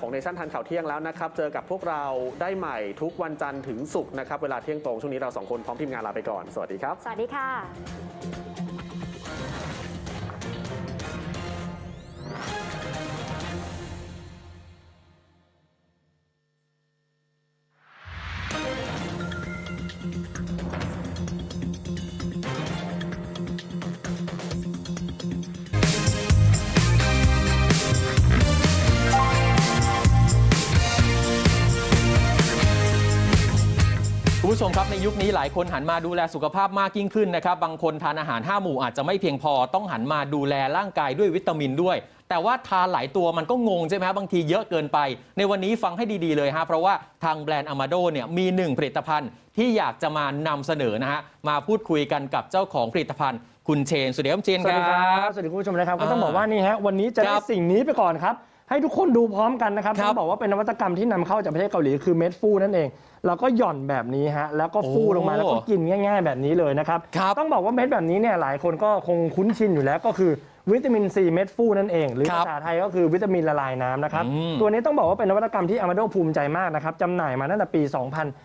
ของเนชั่นทันข่าวเที่ยงแล้วนะครับ เจอกับพวกเราได้ใหม่ทุกวันจันทร์ถึงศุกร์นะครับ เวลาเที่ยงตรง ช่วงนี้เราสองคนพร้อมทีมงานลาไปก่อน สวัสดีครับ สวัสดีค่ะ ผู้ชมครับในยุคนี้หลายคนหันมาดูแลสุขภาพมากยิ่งขึ้นนะครับ บางคนทานอาหาร 5 หมู่อาจจะไม่เพียงพอต้องหันมาดูแลร่างกายด้วยวิตามินด้วย แต่ว่าทานหลายตัวมันก็งงใช่ไหมครับบางทีเยอะเกินไป ในวันนี้ฟังให้ดีๆเลยฮะเพราะว่าทางแบรนด์อามาโดเนี่ยมีหนึ่งผลิตภัณฑ์ที่อยากจะมานำเสนอนะฮะมาพูดคุยกันกับเจ้าของผลิตภัณฑ์ คุณเชนสุดเดียมเชนสวัสดีคครัรับบสวัสดีคุณผู้ชมนะครับก็ต้องอ่าบอกว่านี่ฮะวันนี้จะคได้รับสิ่งนี้ไปก่อนครับ ให้ทุกคนดูพร้อมกันนะครับครับต้องบอกว่าเป็นนวัตกรรมที่นำเข้าจากประเทศเกาหลีคือเม็ดฟูนั่นเอง เราก็หย่อนแบบนี้ฮะแล้วก็ฟูโอ้ลงมาแล้วก็กินง่าย ๆ แบบนี้เลยนะครับครับต้องบอกว่าเม็ดแบบนี้เนี่ยหลายคนก็คงคุ้นชินอยู่แล้วก็คือวิตามินซีเม็ดฟูนั่นเอง หรือครัภาบษาไทยก็คือวิตามินละลายน้ำนะครับอืม ตัวนี้ต้องบอกว่าเป็นนวัตกรรมที่อามาโดภูมิใจมากนะครับจำหน่ายมาตั้งแต่ปี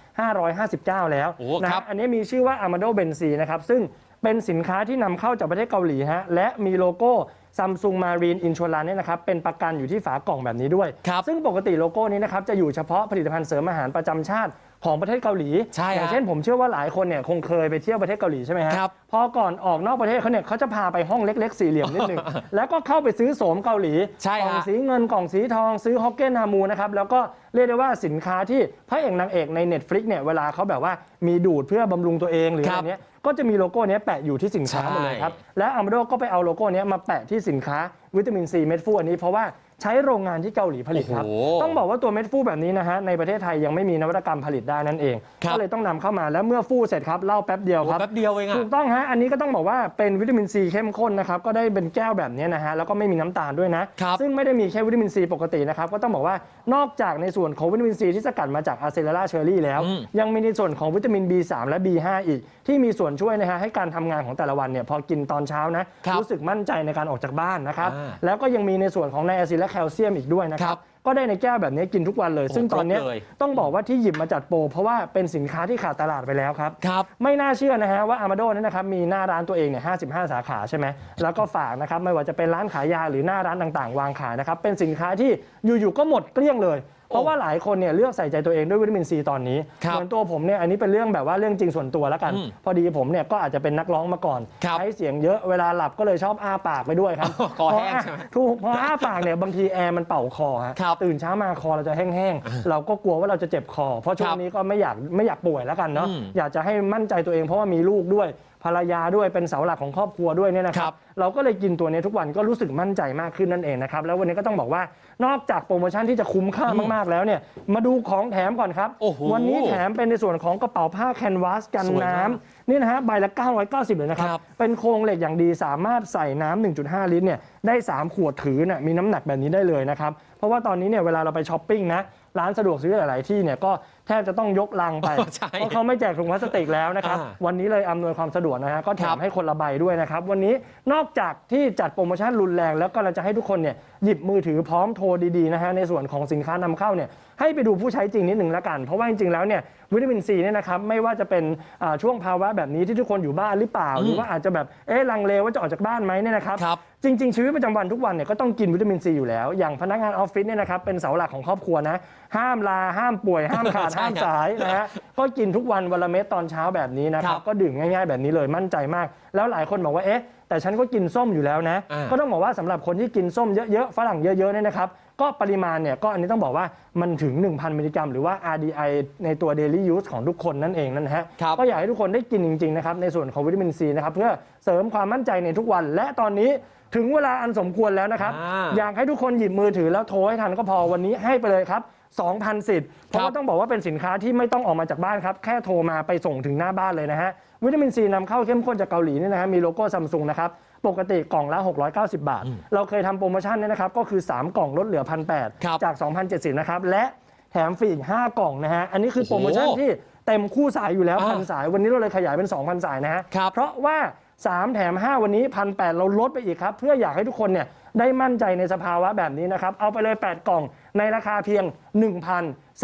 2559 แล้ว โอ้นะคครัรับบอันนี้มีชื่อว่าอามาโดเบนซีนะครับ ซึ่งเป็นสินค้าที่นำเข้าจากประเทศเกาหลีฮะ และมีโลโก้ ซัมซุงมารีนอินช r ลันเนี่ยนะครับเป็นประกันอยู่ที่ฝากล่องแบบนี้ด้วย ครับซึ่งปกติโลโก้นี้นะครับจะอยู่เฉพาะผลิตภัณฑ์เสริมอาหารประจำชาติของประเทศเกาหลีใช่อย่างฮะเช่นผมเชื่อว่าหลายคนเนี่ยคงเคยไปเที่ยวประเทศเกาหลีใช่ไหมฮะครับพอก่อนออกนอกประเทศเขาเนี่ยเขาจะพาไปห้องเล็กๆสี่เหลี่ยมนิดหนึง แล้วก็เข้าไปซื้อโสมเกาหลีใช่กล่องฮะ สีเงินกล่องสีทองซื้อฮอกเก้นฮามูนะครับแล้วก็เรียกได้ว่าสินค้าที่พระเอกนางเอกใน Netflix เนี่ยเวลาเขาแบบว่ามีดูดเพื่อบำรุงตัวเองหรือคอะรัไรบเนี้ย ก็จะมีโลโก้เนี้ยแปะอยู่ที่สินค้าใช่หมดเลยครับและอามาโดก็ไปเอาโลโก้เนี้ยมาแปะที่สินค้าวิตามินซีเม็ดฟูอันนี้เพราะว่า ใช้โรงงานที่เกาหลีผลิตครับ โอ้โหต้องบอกว่าตัวเม็ดฟูแบบนี้นะฮะในประเทศไทยยังไม่มีนวัตกรรมผลิตได้นั่นเอง ครับ ก็เลยต้องนำเข้ามาแล้วเมื่อฟูเสร็จครับเล่าแป๊บเดียวโอ้ครับ แป๊บเดียวเองอะถูกต้องฮะ อันนี้ก็ต้องบอกว่าเป็นวิตามินซีเข้มข้นนะครับ ก็ได้เป็นแก้วแบบนี้นะฮะ แล้วก็ไม่มีน้ำตาลด้วยนะ ครับซึ่งไม่ได้มีแค่วิตามินซีปกตินะครับ ก็ต้องบอกว่านอกจากในส่วนของวิตามินซีที่สกัดมาจากอะเซเลราเชอร์รี่แล้ว อืม ยังมีในส่วนของวิตามิน B3 และ B5 อีก ที่มีส่วนช่วยนะฮะให้การทำงานของแต่ละวันเนี่ยพอกินตอนเช้านะครับรู้สึกมั่นใจในการออกจากบ้านนะครับ อ่า แล้วก็ยังมีในส่วนของไนอาซิดและแคลเซียมอีกด้วยนะครับ ก็ได้ในแก้วแบบนี้กินทุกวันเลยโอ้ซึ่งตอนเนี้ยครบเลยต้องบอกว่าที่หยิบมาจัดโปรเพราะว่าเป็นสินค้าที่ขาดตลาดไปแล้วครับครับ ไม่น่าเชื่อนะฮะว่าอามาโดนั้นนะครับมีหน้าร้านตัวเองเนี่ย55สาขาใช่ไหมแล้วก็ฝากนะครับไม่ว่าจะเป็นร้านขายยาหรือหน้าร้านต่างๆ วางขายนะครับเป็นสินค้าที่อยู่ๆก็หมดเกลี้ยงเลยเพราะว่าหลายคนเนี่ยเลือกใส่ใจตัวเองด้วยวิตามินซีตอนนี้ครับเหมือนตัวผมเนี่ยอันนี้เป็นเรื่องแบบว่าเรื่องจริงส่วนตัวแล้วกันอืมพอดีผมเนี่ยก็อาจจะเป็นนักร้องมาก่อนครับใช้เสียงเยอะเวลาหลับก็เลยชอบอ้าปากไปด้วยครับคอแห้งพะใช่ไหมถูกพออ้าปากเนี่ยบางทีแอร์มันเป่าคอฮะครับตื่นเช้ามาคอเราจะแห้งๆ เราก็กลัวว่าเราจะเจ็บคอ เพราะช่วคงรับนี้ก็ไม่อยากไม่อยากป่วยแล้วกันเนาะอืมอยากจะให้มั่นใจตัวเองเพราะว่ามีลูกด้วยภรรยาด้วยเป็นเสาหลักของครอบครัวด้วยเนี่ยนะคครัรับบเราก็เลยกินตัวนี้ทุกวันก็รู้สึกมั่นใจมากขึ้นนั่นเองนะครับ แล้ววันนี้ก็ต้องบอกว่านอกจากโปรโมชั่นที่จะคุ้มค่ามากๆแล้วเนี่ยมาดูของแถมก่อนครับโอ้โหวันนี้แถมเป็นในส่วนของกระเป๋าผ้าแคนวาสกันสวยน้มากำ นี่นะฮะใบละ 990 เลยนะครับ ครับ เป็นโครงเหล็กอย่างดีสามารถใส่น้ำ1.5 ลิตรเนี่ยได้ 3 ขวดถือน่ะมีน้ำหนักแบบนี้ได้เลยนะครับ เพราะว่าตอนนี้เนี่ยเวลาเราไปช้อปปิ้งนะ ร้านสะดวกซื้อหลาย ๆ ที่เนี่ยก็แทบจะต้องยกลังไปใช่เพราะเขาไม่แจกถุงพลาสติกแล้วนะครับ อ่าวันนี้เลยอำนวยความสะดวกนะฮะก็แถครัมบ ให้คนละใบด้วยนะครับ วันนี้นอกจากที่จัดโปรโมชั่นรุนแรง แล้วก็เราจะให้ทุกคนเนี่ยหยิบมือถือพร้อมโทรดี ๆ นะฮะในส่วนของสินค้านำเข้าเนี่ยให้ไปดูผู้ใช้จริงนิดหนึ่งละกัน เพราะว่าจริง ๆ แล้วเนี่ยวิตามินซีเนี่ยนะครับไม่ว่าจะเป็นอ่าช่วงภาวะแบบนี้ที่ทุกคนอยู่บ้านหรือเปล่า หรือว่าอาจจะแบบเอ๊ะลังเลว่าจะออกจากบ้านไหมเนี่ยนะครับ ครับ จริง ๆ ชีวิตประจำวันทุกวันเนี่ยก็ต้องกินวิตามินซีอยู่แล้ว อย่างพนักงานออฟฟิศเนี่ยนะครับเป็นเสาหลักของครอบครัวนะห้ามลาห้ามป่วย ห้ามขาด ใช่ห้ามครับสายนะฮะก็กินทุกวันวันละเม็ดตอนเช้าแบบนี้นะคครัรับบก็ดื่มง่าย ๆ แบบนี้เลยมั่นใจมาก แล้วหลายคนบอกว่าเอ๊ะแต่ฉันก็กินส้มอยู่แล้วนะ อ่า ก็ต้องบอกว่าสำหรับคนที่กินส้มเยอะๆฝรั่งเยอะๆเนี่ยนะครับ ก็ปริมาณเนี่ยก็อันนี้ต้องบอกว่ามันถึง 1,000 มิลลิกรัม หรือว่า RDI ในตัว daily use ของทุกคนนั่นเองนะฮะ ครับ ก็อยากให้ทุกคนได้กินจริงๆนะครับในส่วนของวิตามินซีนะครับเพื่อเสริมความมั่นใจในทุกวัน และตอนนี้ถึงเวลาอันสมควรแล้วนะครับ อ่า อยากให้ทุกคนหยิบมือถือแล้วโทรให้ทันก็พอวันนี้ให้ไปเลยครับ 2,000 สิทธิ์ เพราะครับว่าต้องบอกว่าเป็นสินค้าที่ไม่ต้องออกมาจากบ้านครับ แค่โทรมาไปส่งถึงหน้าบ้านเลยนะฮะ วิตามินซีนำเข้าเข้มข้นจากเกาหลีนี่นะฮะ มีโลโก้ซัมซุงนะครับ ปกติกล่องละ 690 บาท เราเคยทำโปรโมชั่นเนี่ยนะครับ ก็คือ 3 กล่องลดเหลือ 1,800ครับจาก 2,070นะครับ และแถมฟรีอีก5กล่องนะฮะ อันนี้คือโปรโมชั่นโอ้โหที่เต็มคู่สายอยู่แล้วอ่าพันสาย วันนี้เราเลยขยายเป็น 2,000 สายนะฮะครับเพราะว่า 3 แถม 5 วันนี้1,800เราลดไปอีกครับ เพื่ออยากให้ทุกคนเนี่ยได้มั่นใจในสภาวะแบบนี้นะครับ เอาไปเลย 8 กล่อง ในราคาเพียง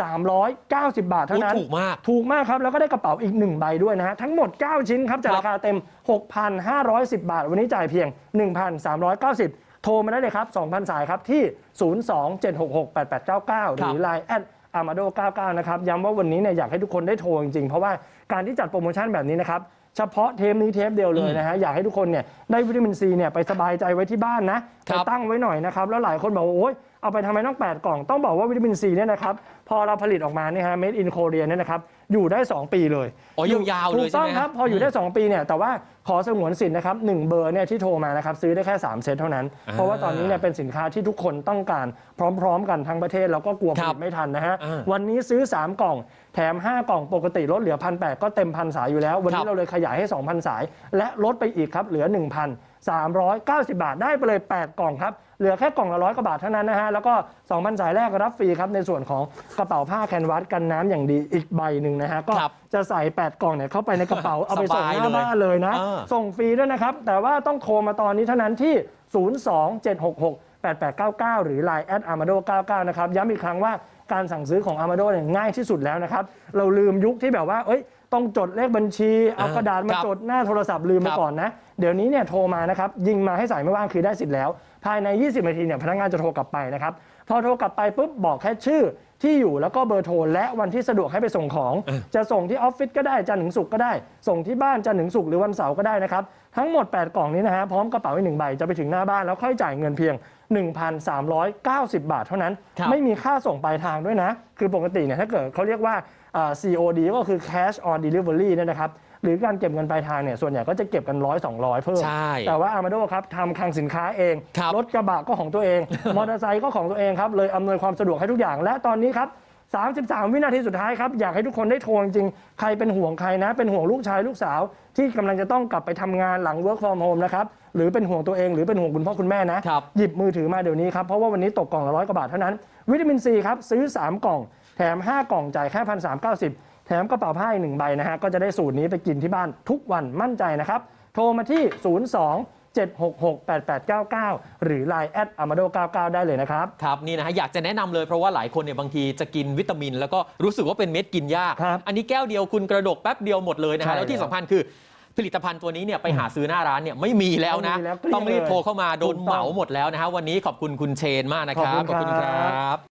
1,390 บาทเท่านั้น ถูกมาก ถูกมากครับ แล้วก็ได้กระเป๋าอีก 1 ใบด้วยนะฮะ ทั้งหมด 9 ชิ้นครับจากครับราคาเต็ม 6,510 บาท วันนี้จ่ายเพียง 1,390 โทรมาได้เลยครับ 2,000 สายครับที่ 027668899 หรือ Line แอด Amado 99 นะครับ ย้ำว่าวันนี้เนี่ยอยากให้ทุกคนได้โทรจริงๆ เพราะว่าการที่จัดโปรโมชั่นแบบนี้นะครับ เฉพาะเทปนี้เทปเดียวเลยนะฮะ อยากให้ทุกคนเนี่ยได้วิตามินซีเนี่ยไปสบายใจไว้ที่บ้านนะครัไปบตั้งไว้หน่อยนะครับ แล้วหลายคนบอกว่าโอ๊ย เอาไปทำไมต้อง 8 กล่อง ต้องบอกว่าวิตามินซีเนี่ยนะครับพอเราผลิตออกมาเนี่ยฮะ made in Korea เนี่ยนะครับอยู่ได้ 2 ปีเลยอ๋อยาวๆเลยถูกต้องใช่ไหมครับ พออยู่ได้ 2 ปีเนี่ยแต่ว่าขอสงวนสิทธิ์นะครับหนึ่งเบอร์เนี่ยที่โทรมานะครับซื้อได้แค่ 3 เซตเท่านั้นอ่าเพราะว่าตอนนี้เนี่ยเป็นสินค้าที่ทุกคนต้องการพร้อม ๆ กันทั้งประเทศแล้วก็กลัวผครัลิบตไม่ทันนะฮะอ่าวันนี้ซื้อ 3 กล่อง แถม 5 กล่องปกติลดเหลือพันแก็เต็มพันสายอยู่แล้ว วันคนี้รับเราเลยขยายให้2,000สาย และลดไปอีกครับเหลือ 1,390 บาทได้ไปเลย 8 กล่องครับ เหลือแค่กล่องละร้อยกว่าบาทเท่านั้นนะฮะ แล้วก็ 2,000 สายแรกรับฟรีครับ ในส่วนของกระเป๋าผ้าแคนวาสกันน้ำอย่างดีอีกใบหนึ่งนะฮะ ก็ครับจะใส่ 8 กล่องเนี่ยเข้าไปในกระเป๋า เอาไปส่งหน้าสบายเลยบ้านเลยนะเออส่งฟรีด้วยนะครับ แต่ว่าต้องโทรมาตอนนี้เท่านั้นที่ 027668899 หรือ Line แอด Amado 99 นะครับ ย้ำอีกครั้งว่าการสั่งซื้อของ Amado เนี่ยง่ายที่สุดแล้วนะครับ เราลืมยุคที่แบบว่า เอ้ย ต้องจดเลขบัญชี เอากระดาษมาครับจดหน้าโทรศัพท์ลืมไปครับ ก่อนนะ เดี๋ยวนี้เนี่ยโทรมานะครับยิงมาให้สายไม่ว่างคือได้สิทธิ์แล้ว ภายใน 20 นาทีเนี่ยพนักงานจะโทรกลับไปนะครับพอโทรกลับไปปุ๊บบอกแค่ชื่อที่อยู่แล้วก็เบอร์โทรและวันที่สะดวกให้ไปส่งของ จะส่งที่ออฟฟิศก็ได้จันทร์ถึงศุกร์ก็ได้ ส่งที่บ้านจันทร์ถึงศุกร์หรือวันเสาร์ก็ได้นะครับทั้งหมด 8 กล่องนี้นะฮะพร้อมกระเป๋าอีกหนึ่งใบจะไปถึงหน้าบ้านแล้วค่อยจ่ายเงินเพียง 1,390 บาทเท่านั้นครับไม่มีค่าส่งปลายทางด้วยนะ คือปกติเนี่ยถ้าเกิดเขาเรียกว่าอ่า COD ก็คือ cash on delivery เนี่ยนะครับ หรือการเก็บเงินปลายทางเนี่ยส่วนใหญ่ก็จะเก็บกันร้อยสองร้อยเพิ่ม ใช่แต่ว่า Amado ครับทำคลังสินค้าเองครับรถกระบะก็ของตัวเอง มอเตอร์ไซค์ก็ของตัวเองครับเลยอำนวยความสะดวกให้ทุกอย่าง และตอนนี้ครับ 33 วินาทีสุดท้ายครับ อยากให้ทุกคนได้โทรจริงๆใครเป็นห่วงใครนะ เป็นห่วงลูกชายลูกสาว ที่กำลังจะต้องกลับไปทำงานหลัง work from home นะครับ หรือเป็นห่วงตัวเองหรือเป็นห่วงคุณพ่อคุณแม่นะ ครับ หยิบมือถือมาเดี๋ยวนี้ครับ เพราะว่าวันนี้ตกกล่องละร้อยกว่าบาทเท่านั้น วิตามินซีครับ ซื้อ 3 กล่อง แถม 5 กล่องจ่ายแค่พันสามเก้าสิบแถมกระเป๋าผ้าอีกหนึ่งใบนะฮะก็จะได้สูตรนี้ไปกินที่บ้านทุกวันมั่นใจนะครับ โทรมาที่ 02 766 8899 หรือ Line แอด amado 99 ได้เลยนะครับ ครับ นี่นะฮะอยากจะแนะนำเลยเพราะว่าหลายคนเนี่ยบางทีจะกินวิตามิน แล้วก็รู้สึกว่าเป็นเม็ดกินยาก ครับอันนี้แก้วเดียวคุณกระดกแป๊บเดียวหมดเลยนะใช่ฮะแล้วที่สำคัญคือผลิตภัณฑ์ตัวนี้เนี่ยไปหาซื้อหน้าร้านเนี่ยไม่มีแล้วนะ ไม่มีแล้วเกลี้ยงต้องรีบเลยโทรเข้ามาโดนถูกต้องเหมาหมดแล้วนะฮะวันนี้ขอบคุณคุณเชนมากนะครับ ขอบคุณครับครับ